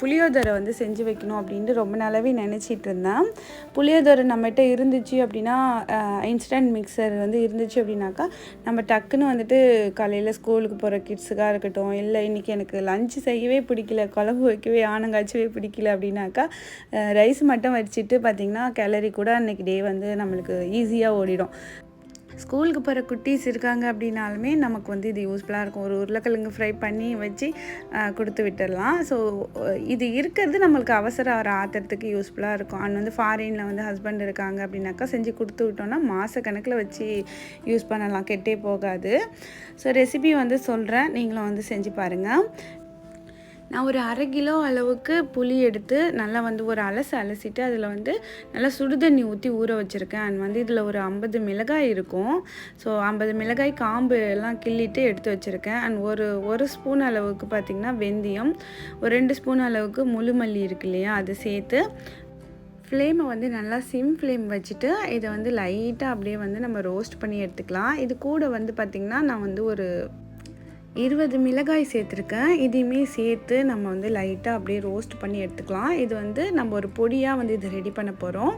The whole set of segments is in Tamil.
புளியோதரை வந்து செஞ்சு வைக்கணும் அப்படின்ட்டு ரொம்ப நாளாகவே நினச்சிட்டு இருந்தேன். புளியோதரை நம்மகிட்ட இருந்துச்சு அப்படின்னா இன்ஸ்டன்ட் மிக்சர் வந்து இருந்துச்சு அப்படின்னாக்கா நம்ம டக்குன்னு வந்துட்டு காலையில் ஸ்கூலுக்கு போகிற கிட்ஸுக்காக இருக்கட்டும் இல்லை இன்றைக்கி எனக்கு லஞ்சு செய்யவே பிடிக்கல குழம்பு வைக்கவே ஆனங்காய்ச்சவே பிடிக்கல அப்படின்னாக்கா ரைஸ் மட்டும் வச்சுட்டு பார்த்திங்கன்னா கேலரி கூட அன்றைக்கி டே வந்து நம்மளுக்கு ஈஸியாக ஓடிடும். ஸ்கூலுக்கு போகிற குட்டீஸ் இருக்காங்க அப்படின்னாலுமே நமக்கு வந்து இது யூஸ்ஃபுல்லாக இருக்கும். ஒரு உருளைக்கிழங்கு ஃப்ரை பண்ணி வச்சு கொடுத்து விட்டுடலாம். ஸோ இது இருக்கிறது நம்மளுக்கு அவசர ஒரு ஆத்திரத்துக்கு யூஸ்ஃபுல்லாக இருக்கும். அண்ட் வந்து ஃபாரினில் வந்து ஹஸ்பண்ட் இருக்காங்க அப்படின்னாக்கா செஞ்சு கொடுத்து விட்டோம்னா மாத கணக்கில் வச்சு யூஸ் பண்ணலாம். கெட்டே போகாது. ஸோ ரெசிபி வந்து சொல்கிறேன் நீங்களும் வந்து செஞ்சு பாருங்கள் நான் ஒரு அரை கிலோ அளவுக்கு புளி எடுத்து நல்லா வந்து ஒரு அலசு அலசிட்டு அதில் வந்து நல்லா சுடுதண்ணி ஊற்றி ஊற வச்சுருக்கேன். அண்ட் வந்து இதில் ஒரு ஐம்பது மிளகாய் இருக்கும். ஸோ ஐம்பது மிளகாய் காம்பு எல்லாம் கிள்ளிட்டு எடுத்து வச்சுருக்கேன். அண்ட் ஒரு ஒரு ஸ்பூன் அளவுக்கு பார்த்திங்கன்னா வெந்தயம் ஒரு ரெண்டு ஸ்பூன் அளவுக்கு முழுமல்லி இருக்கு இல்லையா அது சேர்த்து ஃப்ளேமை வந்து நல்லா சிம் ஃப்ளேம் வச்சுட்டு இதை வந்து லைட்டாக அப்படியே வந்து நம்ம ரோஸ்ட் பண்ணி எடுத்துக்கலாம். இது கூட வந்து பார்த்திங்கன்னா நான் வந்து ஒரு இருபது மிளகாய் சேர்த்துருக்கேன். இதையுமே சேர்த்து நம்ம வந்து லைட்டாக அப்படியே ரோஸ்ட் பண்ணி எடுத்துக்கலாம். இது வந்து நம்ம ஒரு பொடியாக வந்து இதை ரெடி பண்ண போகிறோம்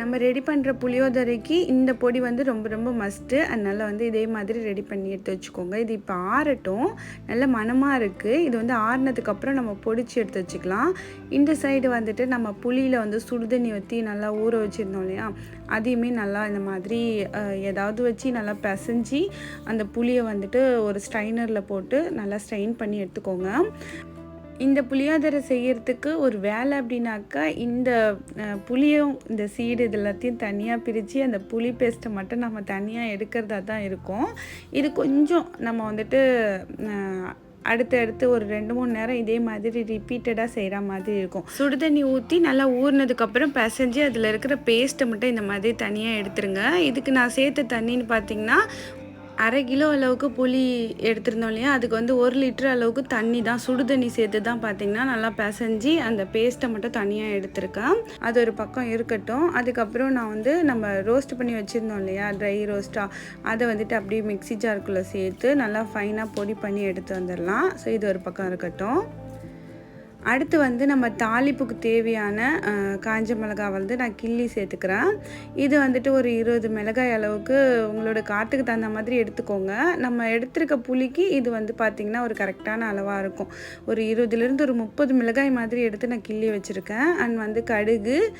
நம்ம ரெடி பண்ணுற புளியோதரைக்கு இந்த பொடி வந்து ரொம்ப ரொம்ப மஸ்ட்டு அதனால் வந்து இதே மாதிரி ரெடி பண்ணி எடுத்து வச்சுக்கோங்க. இது இப்போ ஆறட்டும். நல்ல மணமாக இருக்குது இது வந்து ஆறினதுக்கப்புறம் நம்ம பொடிச்சு எடுத்து வச்சுக்கலாம். இந்த சைடு வந்துட்டு நம்ம புளியில் வந்து சுடுதண்ணி ஊற்றி நல்லா ஊற வச்சுருந்தோம் இல்லையா? அதையுமே நல்லா இந்த மாதிரி ஏதாவது வச்சு நல்லா பிசைஞ்சு அந்த புளியை வந்துட்டு ஒரு ஸ்ட்ரைனரில் போட்டு நல்லா ஸ்ட்ரெயின் பண்ணி எடுத்துக்கோங்க. இந்த புளியோதரை செய்கிறதுக்கு ஒரு வேலை அப்படின்னாக்கா இந்த புளியும் இந்த சீடு இது எல்லாத்தையும் தனியாக பிரித்து அந்த புளி பேஸ்ட்டை மட்டும் நம்ம தனியாக எடுக்கிறதா தான் இருக்கும். இது கொஞ்சம் நம்ம வந்துட்டு அடுத்து அடுத்து ஒரு ரெண்டு மூணு நேரம் இதே மாதிரி ரிப்பீட்டடாக செய்கிற மாதிரி இருக்கும். சுடுதண்ணி ஊற்றி நல்லா ஊறினதுக்கப்புறம் பிசைஞ்சு அதில் இருக்கிற பேஸ்ட்டை மட்டும் இந்த மாதிரி தனியாக எடுத்துருங்க. இதுக்கு நான் சேர்த்த தண்ணின்னு பார்த்தீங்கன்னா அரை கிலோ அளவுக்கு புளி எடுத்திருந்தோம் இல்லையா? அதுக்கு வந்து ஒரு லிட்டர் அளவுக்கு தண்ணி தான் சுடு தண்ணி சேர்த்து தான் பார்த்தீங்கன்னா நல்லா பிசைஞ்சி அந்த பேஸ்ட்டை மட்டும் தனியாக எடுத்திருக்கேன் அது ஒரு பக்கம் இருக்கட்டும். அதுக்கப்புறம் நான் வந்து நம்ம ரோஸ்ட் பண்ணி வச்சுருந்தோம் இல்லையா? ட்ரை ரோஸ்ட்டாக அதை வந்துட்டு அப்படியே மிக்ஸி ஜாருக்குள்ளே சேர்த்து நல்லா ஃபைனாக பொடி பண்ணி எடுத்து வந்துடலாம். ஸோ இது ஒரு பக்கம் இருக்கட்டும். அடுத்து வந்து நம்ம தாளிப்புக்கு தேவையான காஞ்ச மிளகாய் வந்து நான் கிள்ளி சேர்த்துக்கிறேன். இது வந்துட்டு ஒரு இருபது மிளகாய் அளவுக்கு உங்களோட காற்றுக்கு தகுந்த மாதிரி எடுத்துக்கோங்க. நம்ம எடுத்திருக்க புளிக்கு இது வந்து பார்த்திங்கன்னா ஒரு கரெக்டான அளவாக இருக்கும். ஒரு இருபதுலேருந்து ஒரு முப்பது மிளகாய் மாதிரி எடுத்து நான் கிள்ளி வச்சுருக்கேன். அண்ட் வந்து கடுகு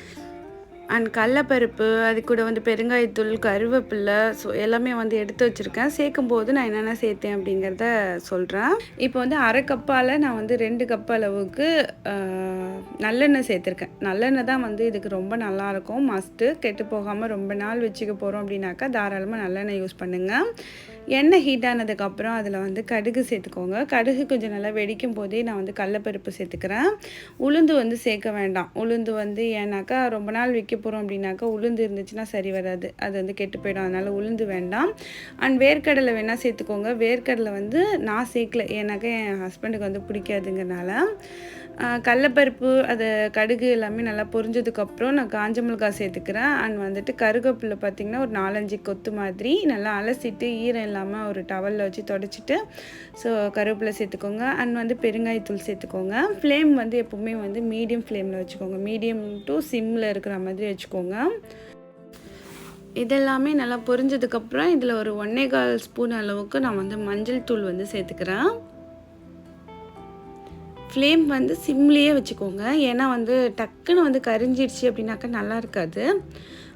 அண்ட் கடலப்பருப்பு அது கூட வந்து பெருங்காயத்தூள் கருவேப்பில்லை ஸோ எல்லாமே வந்து எடுத்து வச்சுருக்கேன். சேர்க்கும் போது நான் என்னென்ன சேர்த்தேன் அப்படிங்கிறத சொல்கிறேன் இப்போ வந்து அரை கப்பால் நான் வந்து ரெண்டு கப் அளவுக்கு நல்லெண்ணெய் சேர்த்துருக்கேன். நல்லெண்ணெய் தான் வந்து இதுக்கு ரொம்ப நல்லாயிருக்கும் மஸ்ட்டு கெட்டு போகாமல் ரொம்ப நாள் வச்சுக்க போகிறோம் அப்படின்னாக்கா தாராளமாக நல்லெண்ணெய் யூஸ் பண்ணுங்கள் எண்ணெய் ஹீட் ஆனதுக்கப்புறம் அதில் வந்து கடுகு சேர்த்துக்கோங்க. கடுகு கொஞ்சம் நல்லா வெடிக்கும் போதே நான் வந்து கடலப்பருப்பு சேர்த்துக்கிறேன். உளுந்து வந்து சேர்க்க வேண்டாம். உளுந்து வந்து ஏன்னாக்கா ரொம்ப நாள் விற்க போகிறோம் அப்படின்னாக்கா உளுந்து இருந்துச்சுன்னா சரி வராது. அது வந்து கெட்டு போயிடும். அதனால் உளுந்து வேண்டாம். அண்ட் வேர்க்கடலை வேணால் சேர்த்துக்கோங்க. வேர்க்கடலை வந்து நான் சேர்க்கல. ஏன்னாக்கா என் ஹஸ்பண்டுக்கு வந்து பிடிக்காதுங்கிறனால. கடலப்பருப்பு அது கடுகு எல்லாமே நல்லா பொரிஞ்சதுக்கப்புறம் நான் காஞ்ச மிளகாய் சேர்த்துக்கிறேன். அண்ட் வந்துட்டு கருகப்பில் பார்த்திங்கன்னா ஒரு நாலஞ்சு கொத்து மாதிரி நல்லா அலசிட்டு ஈரம் இல்லாமல் ஒரு டவலில் வச்சு தொடச்சிட்டு ஸோ கருவேப்பிலை சேர்த்துக்கோங்க. அண்ட் வந்து பெருங்காயத்தூள் சேர்த்துக்கோங்க. ஃப்ளேம் வந்து எப்போவுமே வந்து மீடியம் ஃப்ளேமில் வச்சுக்கோங்க. மீடியம் டு சிம்மில் இருக்கிற மாதிரி வச்சுக்கோங்க. இதெல்லாமே நல்லா பொரிஞ்சதுக்கப்புறம் இதில் ஒரு ஒன்னே கால் ஸ்பூன் அளவுக்கு நான் வந்து மஞ்சள் தூள் வந்து சேர்த்துக்கிறேன். ஃப்ளேம் வந்து சிம்லேயே வச்சுக்கோங்க. ஏன்னா வந்து டக்குன்னு வந்து கரிஞ்சிடுச்சு அப்படின்னாக்கா நல்லா இருக்காது.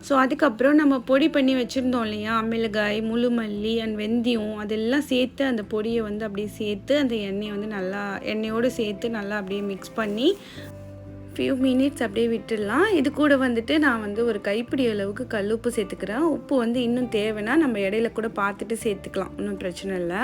ஸோ அதுக்கப்புறம் நம்ம பொடி பண்ணி வச்சுருந்தோம் இல்லையா? மிளகாய் முழு மல்லி அண்ட் வெந்தயம் அதெல்லாம் சேர்த்து அந்த பொடியை வந்து அப்படியே சேர்த்து அந்த எண்ணெயை வந்து நல்லா எண்ணெயோடு சேர்த்து நல்லா அப்படியே மிக்ஸ் பண்ணி ஃபியூ மினிட்ஸ் அப்படியே விட்டுடலாம். இது கூட வந்துட்டு நான் வந்து ஒரு கைப்பிடி அளவுக்கு கல் உப்பு சேர்த்துக்கிறேன். உப்பு வந்து இன்னும் தேவைன்னா நம்ம இடையில கூட பார்த்துட்டு சேர்த்துக்கலாம். ஒன்றும் பிரச்சனை இல்லை.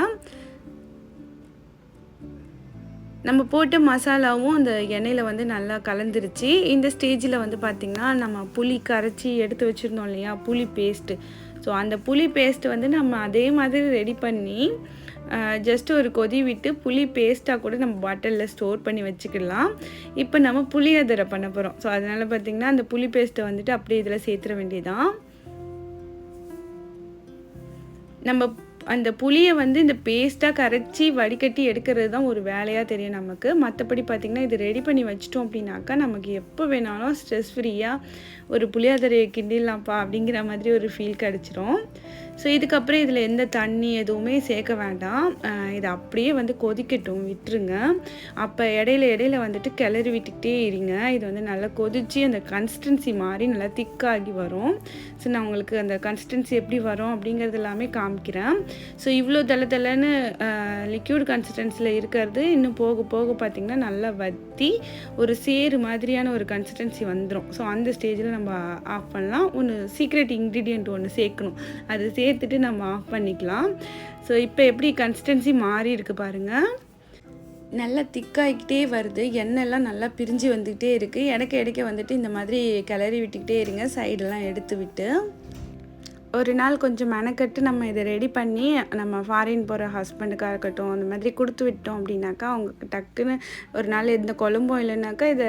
நம்ம போட்ட மசாலாவும் அந்த எண்ணெயில் வந்து நல்லா கலந்துருச்சு. இந்த ஸ்டேஜில் வந்து பார்த்திங்கன்னா நம்ம புளி கரைச்சி எடுத்து வச்சுருந்தோம் இல்லையா? புளி பேஸ்ட்டு ஸோ அந்த புளி பேஸ்ட்டு வந்து நம்ம அதே மாதிரி ரெடி பண்ணி ஜஸ்ட் ஒரு கொதி விட்டு புளி பேஸ்ட்டாக கூட நம்ம பாட்டிலில் ஸ்டோர் பண்ணி வச்சுக்கலாம். இப்போ நம்ம புளியோதரை பண்ண போகிறோம் ஸோ அதனால் பார்த்திங்கன்னா அந்த புளி பேஸ்ட்டை வந்துட்டு அப்படியே இதில் சேர்த்துற வேண்டியதான் நம்ம அந்த புளியை வந்து இந்த பேஸ்ட்டாக கரைச்சி வடிகட்டி எடுக்கிறது தான் ஒரு வேலையாக தெரியும் நமக்கு. மற்றபடி பார்த்திங்கன்னா இது ரெடி பண்ணி வச்சிட்டோம் அப்படின்னாக்கா நமக்கு எப்போ வேணாலும் ஸ்ட்ரெஸ் ஃப்ரீயாக ஒரு புளியாதரையை கிண்டிடலாம்ப்பா அப்படிங்கிற மாதிரி ஒரு ஃபீல் கிடச்சிரும். ஸோ இதுக்கப்புறம் இதில் எந்த தண்ணி எதுவுமே சேர்க்க வேண்டாம். இதை இது அப்படியே வந்து கொதிக்கட்டும் விட்டுருங்க. அப்போ இடையில இடையில வந்துட்டு கிளறி விட்டுக்கிட்டே இருங்க. இது வந்து நல்லா கொதித்து அந்த கன்சிஸ்டன்சி மாதிரி நல்லா திக்காகி வரும். ஸோ நான் உங்களுக்கு அந்த கன்சிஸ்டன்சி எப்படி வரும் அப்படிங்கிறது எல்லாமே காமிக்கிறேன். ஸோ இவ்வளோ தலை தலைன்னு லிக்யூட் கன்சிஸ்டன்சியில் இருக்கிறது இன்னும் போக போக பார்த்திங்கன்னா நல்லா வத்தி ஒரு சேறு மாதிரியான ஒரு கன்சிஸ்டன்சி வந்துடும் ஸோ அந்த ஸ்டேஜில் நம்ம ஆஃப் பண்ணலாம். ஒன்று சீக்ரெட் இன்க்ரீடியண்ட் ஒன்று சேர்க்கணும். அது சேர்த்துட்டு நம்ம ஆஃப் பண்ணிக்கலாம். ஸோ இப்போ எப்படி கன்சிஸ்டன்சி மாறி இருக்கு பாருங்கள் நல்லா திக்காகிக்கிட்டே வருது. எண்ணெய்லாம் நல்லா பிரிஞ்சு வந்துக்கிட்டே இருக்குது எனக்கு இடைக்க வந்துட்டு இந்த மாதிரி கிளறி விட்டுக்கிட்டே இருங்க. சைடெல்லாம் எடுத்து விட்டு. ஒரு நாள் கொஞ்சம் மெனக்கட்டு நம்ம இதை ரெடி பண்ணி நம்ம ஃபாரின் போகிற ஹஸ்பண்டுக்காக இருக்கட்டும் அந்த மாதிரி கொடுத்து விட்டோம் அப்படின்னாக்கா அவங்க டக்குன்னு ஒரு நாள் எந்த குழம்பும் இல்லைனாக்கா இதை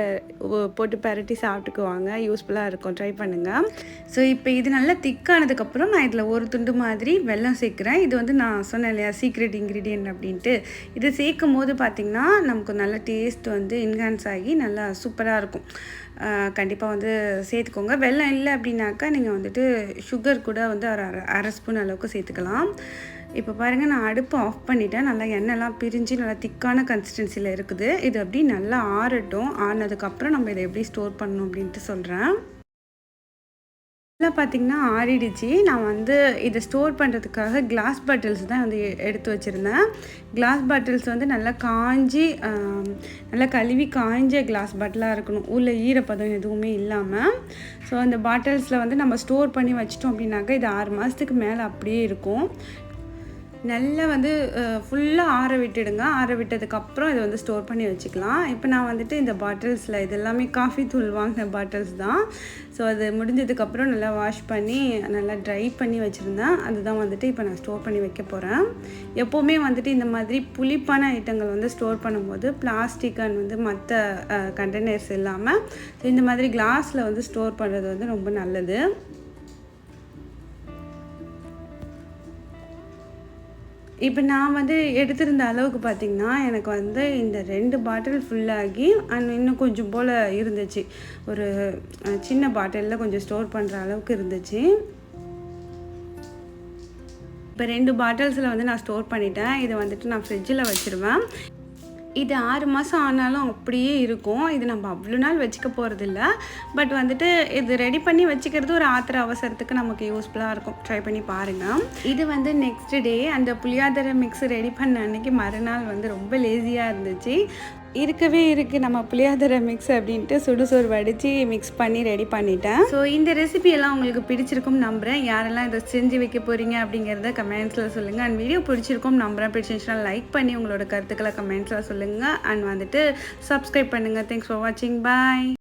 போட்டு பரட்டி சாப்பிட்டுக்குவாங்க. யூஸ்ஃபுல்லாக இருக்கும். ட்ரை பண்ணுங்கள் ஸோ இப்போ இது நல்லா திக்கானதுக்கப்புறம் நான் இதில் ஒரு துண்டு மாதிரி வெல்லம் சேர்க்குறேன். இது வந்து நான் சொன்னேன் இல்லையா சீக்ரெட் இன்க்ரீடியன்ட் அப்படின்ட்டு. இது சேர்க்கும் போது பார்த்திங்கன்னா நமக்கு நல்ல டேஸ்ட் வந்து என்ஹான்ஸ் ஆகி நல்லா சூப்பராக இருக்கும். கண்டிப்பாக வந்து சேர்த்துக்கோங்க. வெல்லம் இல்லை அப்படின்னாக்கா நீங்கள் வந்துட்டு சுகர் கூட வந்து ஒரு அரை அரை ஸ்பூன் அளவுக்கு சேர்த்துக்கலாம். இப்போ பாருங்கள் நான் அடுப்பு ஆஃப் பண்ணிவிட்டேன் நல்லா எண்ணெய்லாம் பிரிஞ்சு நல்லா திக்கான கன்சிஸ்டன்சியில் இருக்குது. இது அப்படி நல்லா ஆறட்டும். ஆறினதுக்கப்புறம் நம்ம இதை எப்படி ஸ்டோர் பண்ணணும் அப்படின்ட்டு சொல்கிறேன் இதெல்லாம் பார்த்திங்கன்னா ஆறிடுச்சு. நான் வந்து இதை ஸ்டோர் பண்ணுறதுக்காக கிளாஸ் பாட்டில்ஸ் தான் வந்து எடுத்து வச்சுருந்தேன். கிளாஸ் பாட்டில்ஸ் வந்து நல்லா காஞ்சி நல்லா கழுவி காய்ஞ்ச கிளாஸ் பாட்டிலாக இருக்கணும். உள்ள ஈரப்பதம் எதுவுமே இல்லாமல் ஸோ அந்த பாட்டில்ஸில் வந்து நம்ம ஸ்டோர் பண்ணி வச்சிட்டோம் அப்படின்னாக்கா இது ஆறு மாதத்துக்கு மேலே அப்படியே இருக்கும். நல்லா வந்து ஃபுல்லாக ஆற விட்டுடுங்க. ஆற விட்டதுக்கப்புறம் இதை வந்து ஸ்டோர் பண்ணி வச்சுக்கலாம். இப்போ நான் வந்துட்டு இந்த பாட்டில்ஸில் இது எல்லாமே காஃபி தூள் வாங்கின பாட்டில்ஸ் தான். ஸோ அது முடிஞ்சதுக்கப்புறம் நல்லா வாஷ் பண்ணி நல்லா ட்ரை பண்ணி வச்சுருந்தேன். அதுதான் வந்துட்டு இப்போ நான் ஸ்டோர் பண்ணி வைக்க போகிறேன் எப்போவுமே வந்துட்டு இந்த மாதிரி புளிப்பான ஐட்டங்கள் வந்து ஸ்டோர் பண்ணும்போது பிளாஸ்டிக் அண்ட் வந்து மற்ற கண்டெய்னர்ஸ் இல்லாமல் இந்த மாதிரி கிளாஸில் வந்து ஸ்டோர் பண்ணுறது வந்து ரொம்ப நல்லது. இப்போ நான் வந்து எடுத்திருந்த அளவுக்கு பார்த்திங்கன்னா எனக்கு வந்து இந்த ரெண்டு பாட்டில் ஃபுல்லாகி அண்ட் இன்னும் கொஞ்சம் போல் இருந்துச்சு. ஒரு சின்ன பாட்டிலில் கொஞ்சம் ஸ்டோர் பண்ணுற அளவுக்கு இருந்துச்சு. இப்போ ரெண்டு பாட்டில்ஸில் வந்து நான் ஸ்டோர் பண்ணிட்டேன். இதை வந்துட்டு நான் ஃப்ரிட்ஜில் வச்சுருவேன். இது ஆறு மாதம் ஆனாலும் அப்படியே இருக்கும். இது நம்ம அவ்வளோ நாள் வச்சுக்க போகிறதில்ல பட் வந்துட்டு இது ரெடி பண்ணி வச்சுக்கிறது ஒரு ஆத்திர அவசரத்துக்கு நமக்கு யூஸ்ஃபுல்லாக இருக்கும். ட்ரை பண்ணி பாருங்கள் இது வந்து நெக்ஸ்ட் டே அந்த புளியாதரை மிக்ஸ் ரெடி பண்ண அன்னைக்கு மறுநாள் வந்து ரொம்ப லேசியாக இருந்துச்சு. இருக்கவே இருக்குது நம்ம புளியாதரை மிக்ஸ் அப்படின்ட்டு சுடுசோறு வடித்து மிக்ஸ் பண்ணி ரெடி பண்ணிட்டேன். ஸோ இந்த ரெசிபி எல்லாம் உங்களுக்கு பிடிச்சிருக்கும் நம்புகிறேன் யாரெல்லாம் இதை செஞ்சு வைக்க போகிறீங்க அப்படிங்கிறத கமெண்ட்ஸில் சொல்லுங்கள் அண்ட் வீடியோ பிடிச்சிருக்கும் நம்புகிறேன் பிடிச்சிருந்துச்சுன்னா லைக் பண்ணி உங்களோட கருத்துக்களை கமெண்ட்ஸில் சொல்லுங்கள் அண்ட் வந்துட்டு சப்ஸ்கிரைப் பண்ணுங்கள் தேங்க்ஸ் ஃபார் வாட்சிங் பாய்